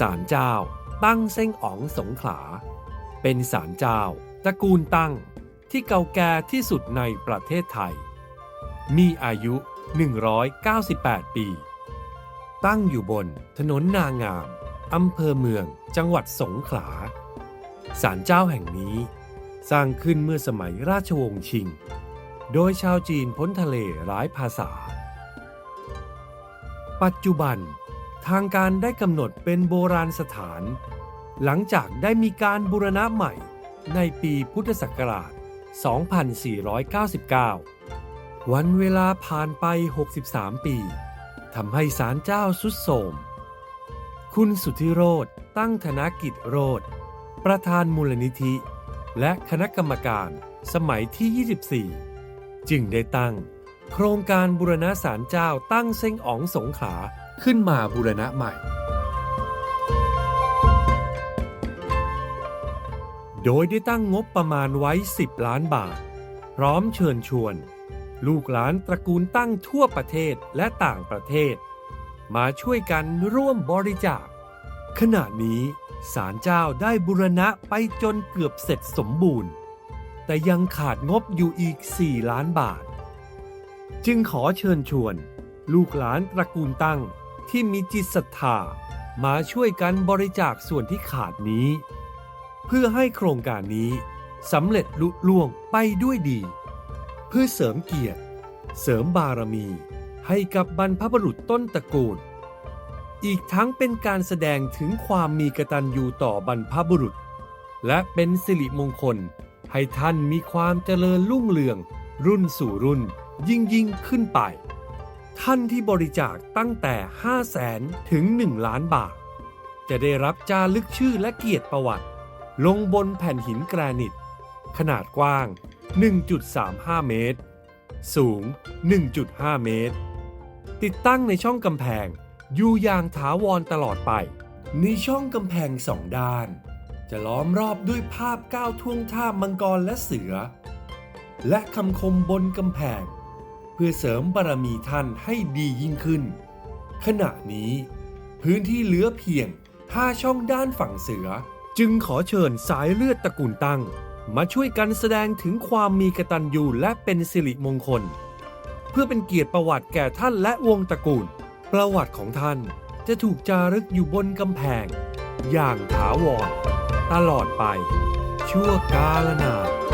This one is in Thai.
ศาลเจ้า ตั้งเซ้งอ๋องสงขลา เป็นศาลเจ้าตระกูลตั้งที่เก่าแก่ที่สุดในประเทศไทย มีอายุ 198 ปี ตั้งอยู่บนถนนนางามอำเภอเมืองจังหวัดสงขลาศาลเจ้าแห่งนี้ สร้างขึ้นเมื่อสมัยราชวงศ์ชิง โดยชาวจีนพ้นทะเลหลายภาษา ปัจจุบัน ทางการได้กำหนดเป็นโบราณสถาน หลังจากได้มีการบูรณะใหม่ในปีพุทธศักราช 2499 วันเวลาผ่านไป 63 ปีทำให้ศาลเจ้าสุดโทมคุณสุทธิโรธตั้งธนกิจโรธประธานมูลนิธิ และคณะกรรมการสมัยที่ 24 จึงได้ตั้ง โครงการบูรณะศาลเจ้าตั้งเซ้งอ๋องสงขา ขึ้นมาบูรณะใหม่ โดยได้ตั้งงบประมาณไว้ 10 ล้านบาท พร้อมเชิญชวน ลูกหลานตระกูลตั้งทั่วประเทศและต่างประเทศ มาช่วยกันร่วมบริจาค ขณะนี้ศาลเจ้าได้บูรณะไปจนเกือบเสร็จสมบูรณ์ แต่ยังขาดงบอยู่อีก 4 ล้านบาท จึงขอเชิญชวน ลูกหลานตระกูลตั้ง ที่มีจิตศรัทธามาช่วยกันบริจาคส่วนที่ขาดนี้ เพื่อให้โครงการนี้สำเร็จลุล่วงไปด้วยดี เพื่อเสริมเกียรติ เสริมบารมี ให้กับบรรพบุรุษต้นตระกูล อีกทั้งเป็นการแสดงถึงความมีกตัญญูต่อบรรพบุรุษ และเป็นสิริมงคล ให้ท่านมีความเจริญรุ่งเรือง รุ่นสู่รุ่นยิ่งยิ่งขึ้นไป ท่านที่บริจาคตั้งแต่ 5 0 0แสนถึง 1 ล้านบาท จะได้รับจารึกชื่อและเกียรติประวัติ ลงบนแผ่นหินแกรนิต ขนาดกว้าง 1.35 เมตร สูง 1.5 เมตร ติดตั้งในช่องกำแพงอยู่อย่างถาวรตลอดไป ในช่องกำแพงสองด้าน จะล้อมรอบด้วยภาพก้าวท่วงท่ามังกรและเสือ และคำคมบนกำแพง เพื่อเสริมบารมีท่านให้ดียิ่งขึ้น ขณะนี้ พื้นที่เหลือเพียง 5 ช่องด้านฝั่งเสือ จึงขอเชิญสายเลือดตระกูลตั้ง มาช่วยกันแสดงถึงความมีกตัญญูและเป็นสิริมงคล เพื่อเป็นเกียรติประวัติแก่ท่านและวงตระกูล ประวัติของท่านจะถูกจารึกอยู่บนกำแพง อย่างถาวรตลอดไป ชั่วกาลนาน